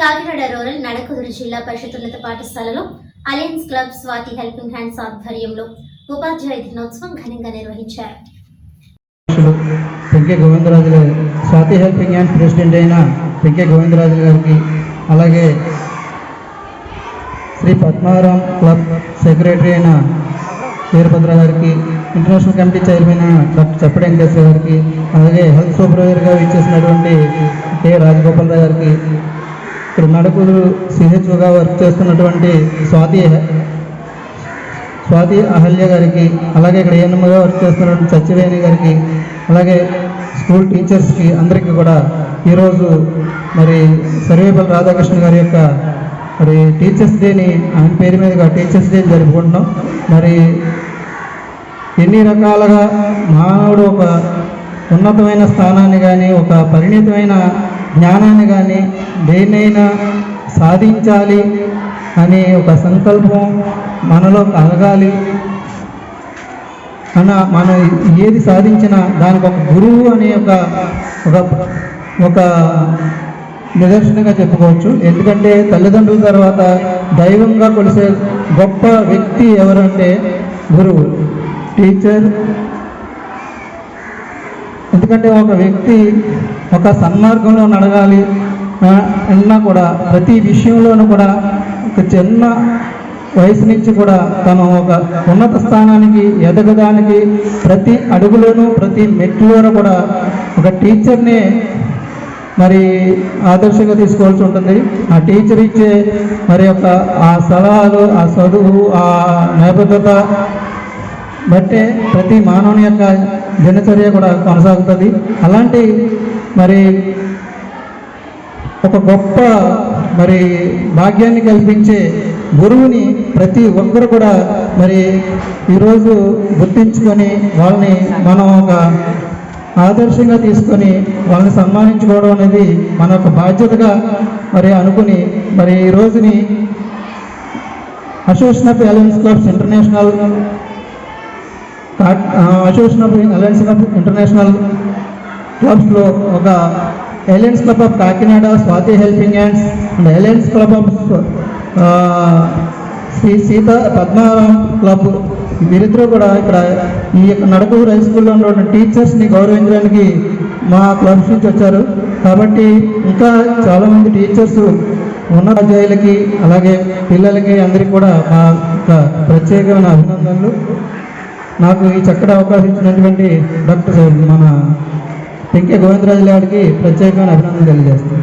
Kakinada rural Nadakuduru జిల్లా పరిషత్ ఉన్నత పాఠశాలలో alliance club Swathi helping hands ఆధ్వర్యంలో ఉపాధ్యాయ దినోత్సవం ఘనంగా నిర్వహించారు. అధ్యక్షులు పెంకే గోవిందరాజు గారు స్వాతి హెల్పింగ్ హ్యాండ్ ప్రెసిడెంట్ అయిన పెంకే గోవిందరాజు గారికి అలాగే శ్రీ పద్మారాం క్లబ్ సెక్రటరీ అయిన వీరభద్ర గారికి international committee chairman doctor Chappati Venkateswara గారికి అలాగే హెల్త్ సూపర్వైజర్గా ఇచ్చేసినటువంటి కె రాజగోపాల్ గారికి ఇక్కడ నడుకులు సిహెచ్ఓగా వర్క్ చేస్తున్నటువంటి స్వాతి స్వాతి అహల్య గారికి అలాగే ఇక్కడ ఏఎన్ఎంగా వర్క్ చేస్తున్నటువంటి సత్యవేణి గారికి అలాగే స్కూల్ టీచర్స్కి అందరికీ కూడా ఈరోజు మరి సర్వేపల్లి రాధాకృష్ణ గారి యొక్క మరి టీచర్స్ డేని ఆయన పేరు మీదుగా టీచర్స్ డేని జరుపుకుంటున్నాం. మరి ఎన్ని రకాలుగా మానవుడు ఒక ఉన్నతమైన స్థానాన్ని కానీ ఒక పరిణితమైన జ్ఞానాన్ని కానీ దేన్నైనా సాధించాలి అనే ఒక సంకల్పం మనలో కలగాలి. అన్న మనం ఏది సాధించినా దానికి ఒక గురువు అనే ఒక ఒక నిదర్శనంగా చెప్పుకోవచ్చు. ఎందుకంటే తల్లిదండ్రుల తర్వాత దైవంగా కొలిసే గొప్ప వ్యక్తి ఎవరంటే గురువు టీచర్ ఎందుకంటే ఒక వ్యక్తి ఒక సన్మార్గంలో నడగాలి అన్నా కూడా ప్రతి విషయంలోనూ కూడా ఒక చిన్న వయసు నుంచి కూడా తను ఒక ఉన్నత స్థానానికి ఎదగడానికి ప్రతి అడుగులోనూ ప్రతి మెట్టులోనూ కూడా ఒక టీచర్ని మరి ఆదర్శంగా తీసుకోవాల్సి ఉంటుంది. ఆ టీచర్ ఇచ్చే మరి యొక్క ఆ సలహాలు ఆ చదువు ఆ నేపథ్యత బట్టే ప్రతి మానవుని యొక్క దినచర్య కూడా కొనసాగుతుంది. అలాంటి మరి ఒక గొప్ప మరి భాగ్యాన్ని కల్పించే గురువుని ప్రతి ఒక్కరు కూడా మరి ఈరోజు గుర్తించుకొని వాళ్ళని మనం ఒక ఆదర్శంగా తీసుకొని వాళ్ళని సన్మానించుకోవడం అనేది మన యొక్క బాధ్యతగా మరి అనుకుని మరి ఈ రోజుని association of alliance clubs international association of alliance of international క్లబ్స్లో ఒక alliance club of Kakinada Swathi helping hands and alliance club of Sri Sita Padmaram club వీరిద్దరూ కూడా ఇక్కడ ఈ యొక్క నడకూరు హై స్కూల్లో ఉన్న టీచర్స్ని గౌరవించడానికి మా క్లబ్స్ నుంచి వచ్చారు. కాబట్టి ఇంకా చాలామంది టీచర్స్ ఉన్నతాధ్యాయులకి అలాగే పిల్లలకి అందరికీ కూడా మా ప్రత్యేకమైన అభినందనలు. నాకు ఈ చక్కటి అవకాశం ఇచ్చినటువంటి డాక్టర్ మన పెంకే గోవిందరాజు గారికి ప్రత్యేకమైన అభినందనలు తెలియజేస్తాను